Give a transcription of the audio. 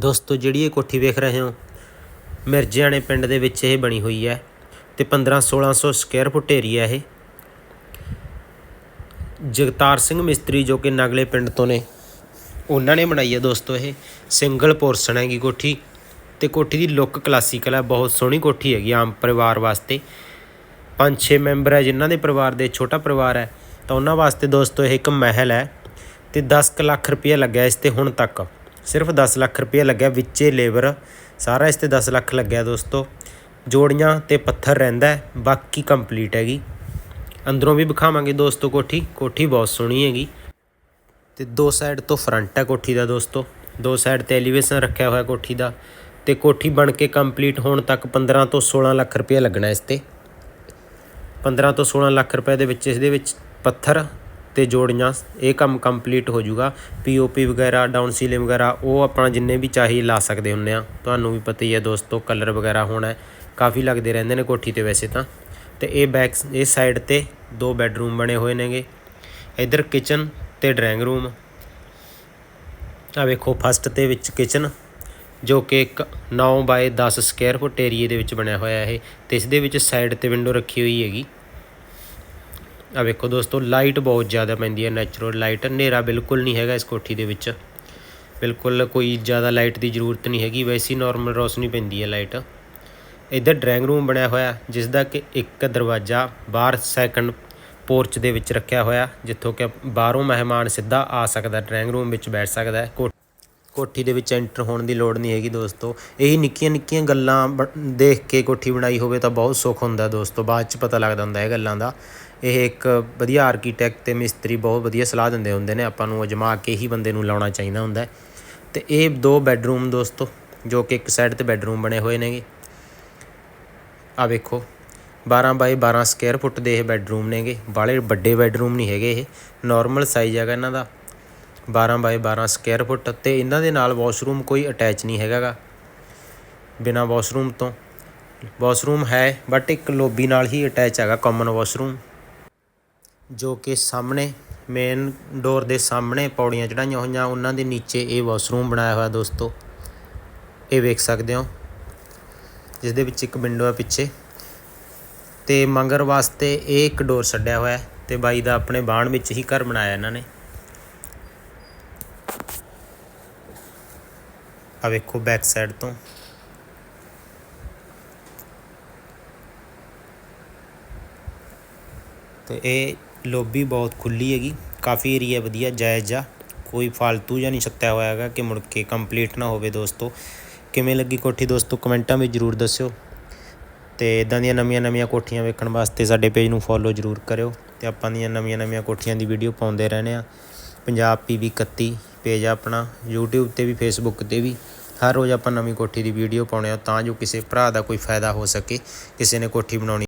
ਦੋਸਤੋ, ਜਿਹੜੀ ਇਹ ਕੋਠੀ ਵੇਖ ਰਹੇ ਹੋ ਮਿਰਜਿਆਣੇ ਪਿੰਡ ਦੇ ਵਿੱਚ ਇਹ ਬਣੀ ਹੋਈ ਹੈ ਤੇ 15 1600 ਸਕੁਅਰ ਫੁੱਟ ਏਰੀਆ ਇਹ। ਜਗਤਾਰ ਸਿੰਘ ਮਿਸਤਰੀ ਜੋ ਕਿ ਨਗਲੇ ਪਿੰਡ ਤੋਂ ਨੇ, ਉਹਨਾਂ ਨੇ ਬਣਾਈ ਹੈ ਦੋਸਤੋ ਇਹ ਸਿੰਗਲ ਪੋਰਸ਼ਨ ਹੈਗੀ ਕੋਠੀ ਤੇ ਕੋਠੀ ਦੀ ਲੁੱਕ ਕਲਾਸੀਕਲ ਹੈ, ਬਹੁਤ ਸੋਹਣੀ ਕੋਠੀ ਹੈਗੀ ਆਮ ਪਰਿਵਾਰ ਵਾਸਤੇ। ਪੰਜ ਛੇ ਮੈਂਬਰ ਹੈ, ਜਿਨ੍ਹਾਂ ਦੇ ਪਰਿਵਾਰ ਦੇ ਛੋਟਾ ਪਰਿਵਾਰ ਹੈ, ਤਾਂ ਉਹਨਾਂ ਵਾਸਤੇ ਦੋਸਤੋ ਇਹ ਇੱਕ ਮਹਿਲ ਹੈ ਤੇ 10 ਕੁ ਲੱਖ ਰੁਪਏ ਲੱਗਿਆ ਇਸ ਤੇ ਹੁਣ ਤੱਕ। ਸਿਰਫ 10 ਲੱਖ ਰੁਪਏ ਲੱਗਿਆ ਵਿੱਚੇ ਲੇਬਰ। ਸਾਰਾ ਇਸ ਤੇ 10 ਲੱਖ ਲੱਗਿਆ ਦੋਸਤੋ। ਜੋੜੀਆਂ ਤੇ ਪੱਥਰ ਰਹਿੰਦਾ ਬਾਕੀ ਕੰਪਲੀਟ ਹੈਗੀ। ਅੰਦਰੋਂ ਵੀ ਵਿਖਾਵਾਂਗੇ ਦੋਸਤੋ ਕੋਠੀ। ਕੋਠੀ ਬਹੁਤ ਸੋਹਣੀ ਹੈਗੀ। ਤੇ ਦੋ ਸਾਈਡ ਤੋਂ ਫਰੰਟ ਹੈ ਕੋਠੀ ਦਾ ਦੋਸਤੋ। ਦੋ ਸਾਈਡ ਤੇ ਐਲੀਵੇਸ਼ਨ ਰੱਖਿਆ ਹੋਇਆ ਕੋਠੀ ਦਾ। ਤੇ ਕੋਠੀ ਬਣ ਕੇ ਕੰਪਲੀਟ ਹੋਣ ਤੱਕ 15 ਤੋਂ 16 ਲੱਖ ਰੁਪਏ ਲੱਗਣਾ ਇਸ ਤੇ। 15 ਤੋਂ 16 ਲੱਖ ਰੁਪਏ ਦੇ ਵਿੱਚ ਇਸ ਦੇ ਵਿੱਚ ਪੱਥਰ। ਤੇ ਜੋੜੀਆਂ, ਇਹ ਕੰਮ ਕੰਪਲੀਟ ਹੋ ਜਾਊਗਾ। ਪੀਓਪੀ ਵਗੈਰਾ ਡਾਊਨ ਸੀਲਿੰਗ ਵਗੈਰਾ, ਉਹ ਆਪਣਾ ਜਿੰਨੇ ਵੀ ਚਾਹੀ ਲਾ ਸਕਦੇ ਹੁੰਨੇ ਆ। ਤੁਹਾਨੂੰ ਵੀ ਪਤਾ ਹੀ ਹੈ ਦੋਸਤੋ ਕਲਰ ਵਗੈਰਾ ਹੋਣਾ ਕਾਫੀ ਲੱਗਦੇ ਰਹਿੰਦੇ ਨੇ ਕੋਠੀ ਤੇ ਵੈਸੇ ਤਾਂ। ਤੇ ਇਹ ਬੈਕ ਇਹ ਸਾਈਡ ਤੇ ਦੋ ਬੈੱਡਰੂਮ ਬਣੇ ਹੋਏ ਨੇਗੇ। ਇਧਰ ਕਿਚਨ ਤੇ ਡਰਾਇੰਗ ਰੂਮ ਆ ਵੇਖੋ ਫਸਟ ਤੇ ਵਿੱਚ ਕਿਚਨ ਜੋ ਕਿ ਇੱਕ 9 ਬਾਏ 10 ਸਕੁਅਰ ਫੁੱਟ ਏਰੀਏ ਦੇ ਵਿੱਚ ਬਣਿਆ ਹੋਇਆ ਇਹ। ਤੇ ਇਸ ਦੇ ਵਿੱਚ ਸਾਈਡ ਤੇ ਵਿੰਡੋ ਰੱਖੀ ਹੋਈ ਹੈਗੀ। ਆ ਵੇਖੋ ਦੋਸਤੋ ਲਾਈਟ ਬਹੁਤ ਜ਼ਿਆਦਾ ਪੈਂਦੀ ਹੈ ਨੈਚੁਰਲ ਲਾਈਟ ਹਨੇਰਾ ਬਿਲਕੁਲ ਨਹੀਂ ਹੈਗਾ ਇਸ ਕੋਠੀ ਦੇ ਵਿੱਚ। ਬਿਲਕੁਲ ਕੋਈ ਜ਼ਿਆਦਾ ਲਾਈਟ ਦੀ ਜ਼ਰੂਰਤ ਨਹੀਂ ਹੈਗੀ, ਵੈਸੀ ਨਾਰਮਲ ਰੋਸ਼ਨੀ ਪੈਂਦੀ ਹੈ ਲਾਈਟ ਇੱਧਰ ਡਰਾਇੰਗ ਰੂਮ ਬਣਿਆ ਹੋਇਆ ਜਿਸ ਦਾ ਕਿ ਇੱਕ ਦਰਵਾਜ਼ਾ ਬਾਹਰ ਸੈਕੰਡ ਪੋਰਚ ਦੇ ਵਿੱਚ ਰੱਖਿਆ ਹੋਇਆ, ਜਿੱਥੋਂ ਕਿ ਬਾਹਰੋਂ ਮਹਿਮਾਨ ਸਿੱਧਾ ਆ ਸਕਦਾ ਡਰਾਇੰਗ ਰੂਮ ਵਿੱਚ ਬੈਠ ਸਕਦਾ ਹੈ ਕੋਠੀ ਦੇ ਵਿੱਚ ਐਂਟਰ ਹੋਣ ਦੀ ਲੋੜ ਨਹੀਂ ਹੈਗੀ ਦੋਸਤੋ। ਇਹੀ ਨਿੱਕੀਆਂ ਨਿੱਕੀਆਂ ਗੱਲਾਂ ਬ- ਦੇਖ ਕੇ ਕੋਠੀ ਬਣਾਈ ਹੋਵੇ ਤਾਂ ਬਹੁਤ ਸੁੱਖ ਹੁੰਦਾ ਦੋਸਤੋ। ਬਾਅਦ ਚ ਪਤਾ ਲੱਗਦਾ ਹੁੰਦਾ ਇਹ ਗੱਲਾਂ ਦਾ। ਇਹ ਇੱਕ ਵਧੀਆ ਆਰਕੀਟੈਕਟ ਤੇ ਮਿਸਤਰੀ ਬਹੁਤ ਵਧੀਆ ਸਲਾਹ ਦਿੰਦੇ ਹੁੰਦੇ ਨੇ। ਆਪਾਂ ਨੂੰ ਅਜਮਾ ਕੇ ਹੀ ਬੰਦੇ ਨੂੰ ਲਾਉਣਾ ਚਾਹੀਦਾ ਹੁੰਦਾ। ਹੈ। ਤੇ ਇਹ ਦੋ ਬੈੱਡਰੂਮ ਦੋਸਤੋ, ਜੋ ਕਿ ਇੱਕ ਸਾਈਡ ਤੇ ਬੈੱਡਰੂਮ ਬਣੇ ਹੋਏ ਨੇਗੇ। ਆ ਵੇਖੋ 12 ਬਾਈ 12 ਸਕੁਅਰ ਫੁੱਟ ਦੇ ਇਹ ਬੈੱਡਰੂਮ ਨੇਗੇ। ਬਾਲੇ ਵੱਡੇ ਬੈੱਡਰੂਮ ਨਹੀਂ ਹੈਗੇ ਇਹ। ਨਾਰਮਲ ਸਾਈਜ਼ ਹੈਗਾ ਇਹਨਾਂ ਦਾ। 12 ਬਾਏ 12 ਸਕੁਅਰ ਫੁੱਟ ਤੇ ਇਹਨਾਂ ਦੇ ਨਾਲ ਵਾਸ਼ਰੂਮ ਕੋਈ ਅਟੈਚ ਨਹੀਂ ਹੈਗਾਗਾ ਬਿਨਾ ਵਾਸ਼ਰੂਮ ਤੋਂ। ਵਾਸ਼ਰੂਮ ਹੈ ਬਟ ਇੱਕ ਲੋਬੀ ਨਾਲ ਹੀ ਅਟੈਚ ਹੈਗਾ ਕਾਮਨ ਵਾਸ਼ਰੂਮ ਜੋ ਕਿ ਸਾਹਮਣੇ ਮੇਨ ਡੋਰ ਦੇ ਸਾਹਮਣੇ ਪੌੜੀਆਂ ਚੜਾਈਆਂ ਹੋਈਆਂ, ਉਹਨਾਂ ਦੇ ਨੀਚੇ ਇਹ ਵਾਸ਼ਰੂਮ ਬਣਾਇਆ ਹੋਇਆ ਦੋਸਤੋ। ਇਹ ਵੇਖ ਸਕਦੇ ਹੋ ਜਿਸ ਦੇ ਵਿੱਚ ਇੱਕ ਵਿੰਡੋ ਹੈ ਪਿੱਛੇ। ਤੇ ਮੰਗਰ ਵਾਸਤੇ ਇਹ ਇੱਕ ਡੋਰ ਛੱਡਿਆ ਹੋਇਆ ਹੈ, ਤੇ ਬਾਈ ਦਾ ਆਪਣੇ ਬਾਣ ਵਿੱਚ ਹੀ ਘਰ ਬਣਾਇਆ ਇਹਨਾਂ ਨੇ। ਆ ਵੇਖੋ ਬੈਕ ਸਾਈਡ ਤੋਂ। ਤੇ ਇਹ ਲੋਬੀ ਬਹੁਤ ਖੁੱਲੀ ਹੈਗੀ, ਕਾਫੀ ਏਰੀਆ ਵਧੀਆ, ਜਾਇਜ਼ ਆ। ਕੋਈ ਫालतू ਜਾਂ ਨਹੀਂ ਛੱਤਿਆ ਹੋਇਆ ਹੈਗਾ ਕਿ ਮੁੜ ਕੇ ਕੰਪਲੀਟ ਨਾ ਹੋਵੇ ਦੋਸਤੋ। ਕਿਵੇਂ ਲੱਗੀ ਕੋਠੀ ਦੋਸਤੋ, ਕਮੈਂਟਾਂ ਵਿੱਚ ਜਰੂਰ ਦੱਸਿਓ। ਤੇ ਇਦਾਂ ਦੀਆਂ ਨਵੀਆਂ ਨਵੀਆਂ ਕੋਠੀਆਂ ਵੇਖਣ ਵਾਸਤੇ ਸਾਡੇ ਪੇਜ ਨੂੰ ਫੋਲੋ ਜਰੂਰ ਕਰਿਓ। ਤੇ ਆਪਾਂ ਦੀਆਂ ਨਵੀਆਂ ਨਵੀਆਂ ਕੋਠੀਆਂ ਦੀ ਵੀਡੀਓ ਪਾਉਂਦੇ ਰਹਿੰਦੇ ਆ ਪੰਜਾਬ ਪੀਵੀ 31 ਪੇਜ ਆ ਆਪਣਾ, YouTube ਤੇ ਵੀ, Facebook ਤੇ ਵੀ। ਹਰ ਰੋਜ਼ ਆਪਾਂ ਨਵੀਂ ਕੋਠੀ ਦੀ ਵੀਡੀਓ ਪਾਉਣੇ ਆ ਤਾਂ ਜੋ ਕਿਸੇ ਭਰਾ ਦਾ ਕੋਈ ਫਾਇਦਾ ਹੋ ਸਕੇ, ਕਿਸੇ ਨੇ ਕੋਠੀ ਬਣਾਉਣੀ